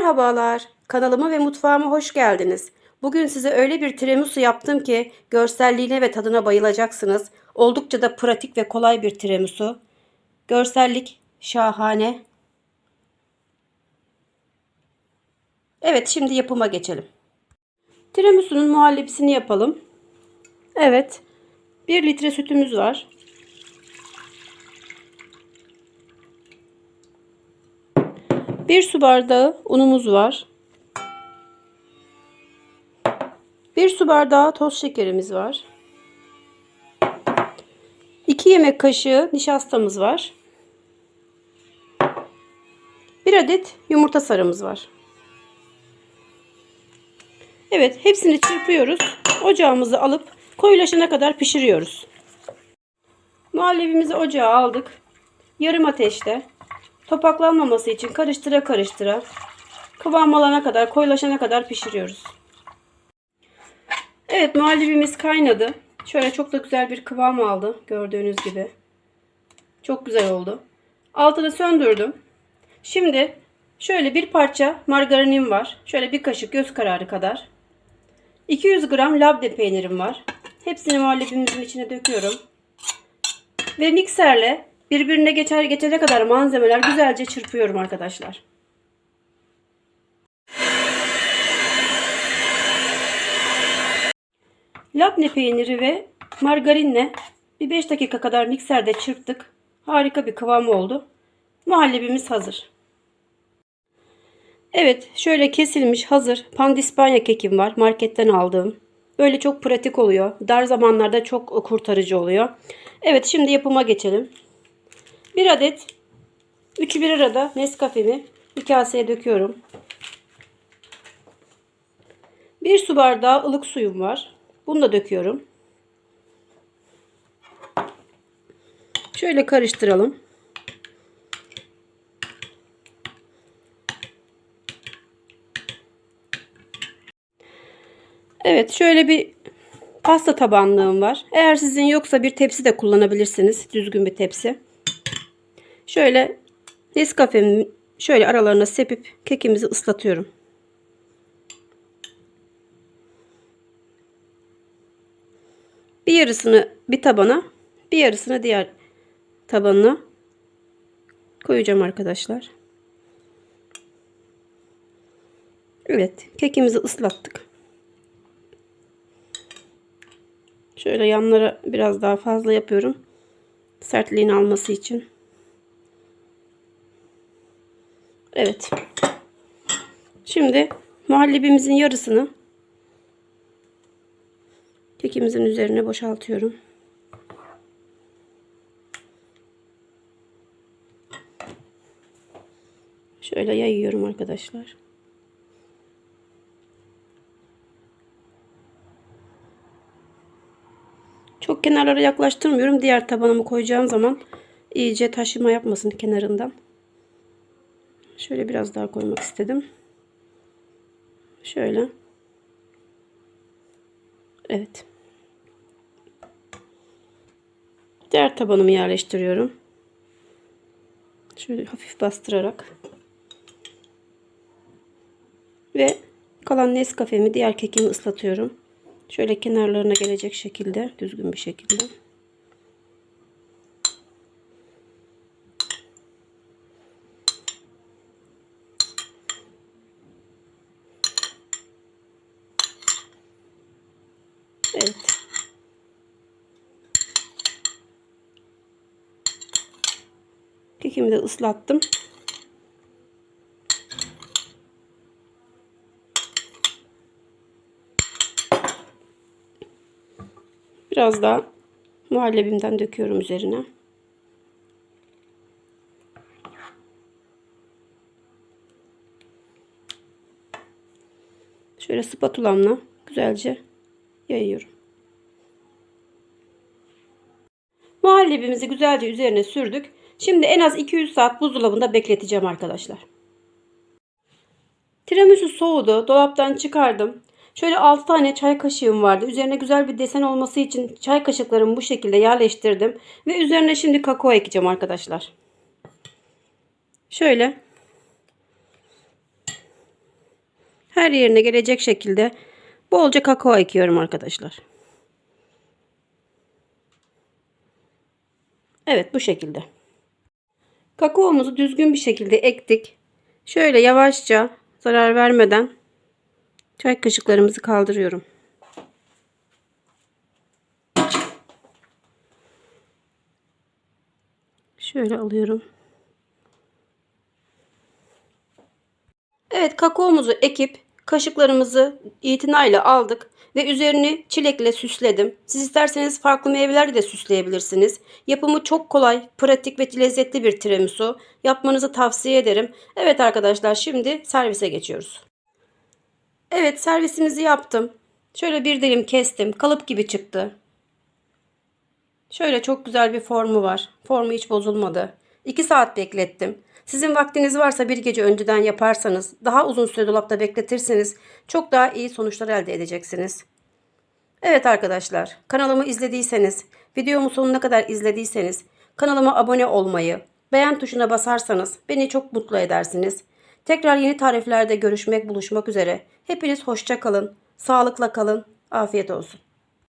Merhabalar, kanalıma ve mutfağıma hoş geldiniz. Bugün size öyle bir tiramisu yaptım ki görselliğine ve tadına bayılacaksınız. Oldukça da pratik ve kolay bir tiramisu. Görsellik şahane. Evet, şimdi yapıma geçelim. Tiramisu'nun muhallebisini yapalım. Evet, 1 litre sütümüz var. Bir su bardağı unumuz var. Bir su bardağı toz şekerimiz var. 2 yemek kaşığı nişastamız var. Bir adet yumurta sarımız var. Evet, hepsini çırpıyoruz. Ocağımızı alıp koyulaşana kadar pişiriyoruz. Muhallebimizi ocağa aldık. Yarım ateşte topaklanmaması için karıştıra karıştıra kıvam alana kadar, koyulaşana kadar pişiriyoruz. Evet, muhallebimiz kaynadı. Şöyle çok da güzel bir kıvam aldı. Gördüğünüz gibi. Çok güzel oldu. Altını söndürdüm. Şimdi şöyle bir parça margarinim var. Şöyle bir kaşık göz kararı kadar. 200 gram labne peynirim var. Hepsini muhallebimizin içine döküyorum. Ve mikserle birbirine geçer geçene kadar malzemeler güzelce çırpıyorum arkadaşlar. Labne peyniri ve margarinle bir 5 dakika kadar mikserde çırptık. Harika bir kıvam oldu. Muhallebimiz hazır. Evet şöyle kesilmiş hazır pandispanya kekim var marketten aldığım. Böyle çok pratik oluyor. Dar zamanlarda çok kurtarıcı oluyor. Evet şimdi yapıma geçelim. Bir adet 3'ü bir arada Nescafe'mi bir kaseye döküyorum. Bir su bardağı ılık suyum var. Bunu da döküyorum. Şöyle karıştıralım. Evet şöyle bir pasta tabanlığım var. Eğer sizin yoksa bir tepsi de kullanabilirsiniz. Düzgün bir tepsi. Şöyle Nescafe'mi şöyle aralarına sepip kekimizi ıslatıyorum. Bir yarısını bir tabana, bir yarısını diğer tabanına koyacağım arkadaşlar. Evet, kekimizi ıslattık. Şöyle yanlara biraz daha fazla yapıyorum. Sertliğini alması için. Evet. Şimdi muhallebimizin yarısını kekimizin üzerine boşaltıyorum. Şöyle yayıyorum arkadaşlar. Çok kenarlara yaklaştırmıyorum. Diğer tabanımı koyacağım zaman iyice taşıma yapmasın kenarından. Şöyle biraz daha koymak istedim. Şöyle. Evet. Diğer tabanımı yerleştiriyorum. Şöyle hafif bastırarak. Ve kalan Nescafe'mi diğer kekimi ıslatıyorum. Şöyle kenarlarına gelecek şekilde düzgün bir şekilde. Evet. Kekimi de ıslattım. Biraz daha muhallebimden döküyorum üzerine. Şöyle spatulamla güzelce yayıyorum. Muhallebimizi güzelce üzerine sürdük. Şimdi en az 200 saat buzdolabında bekleteceğim arkadaşlar. Tiramisu soğudu. Dolaptan çıkardım. Şöyle 6 tane çay kaşığım vardı. Üzerine güzel bir desen olması için çay kaşıklarımı bu şekilde yerleştirdim. Ve üzerine şimdi kakao ekeceğim arkadaşlar. Şöyle her yerine gelecek şekilde bolca kakao ekiyorum arkadaşlar. Evet bu şekilde. Kakaomuzu düzgün bir şekilde ektik. Şöyle yavaşça zarar vermeden çay kaşıklarımızı kaldırıyorum. Şöyle alıyorum. Evet kakaomuzu ekip kaşıklarımızı itinayla aldık ve üzerini çilekle süsledim. Siz isterseniz farklı meyvelerle de süsleyebilirsiniz. Yapımı çok kolay, pratik ve lezzetli bir tiramisu. Yapmanızı tavsiye ederim. Evet arkadaşlar şimdi servise geçiyoruz. Evet servisimizi yaptım. Şöyle bir dilim kestim. Kalıp gibi çıktı. Şöyle çok güzel bir formu var. Formu hiç bozulmadı. 2 saat beklettim. Sizin vaktiniz varsa bir gece önceden yaparsanız, daha uzun süre dolapta bekletirseniz çok daha iyi sonuçlar elde edeceksiniz. Evet arkadaşlar, kanalımı izlediyseniz, videomu sonuna kadar izlediyseniz, kanalıma abone olmayı, beğen tuşuna basarsanız beni çok mutlu edersiniz. Tekrar yeni tariflerde görüşmek, buluşmak üzere. Hepiniz hoşça kalın, sağlıkla kalın, afiyet olsun.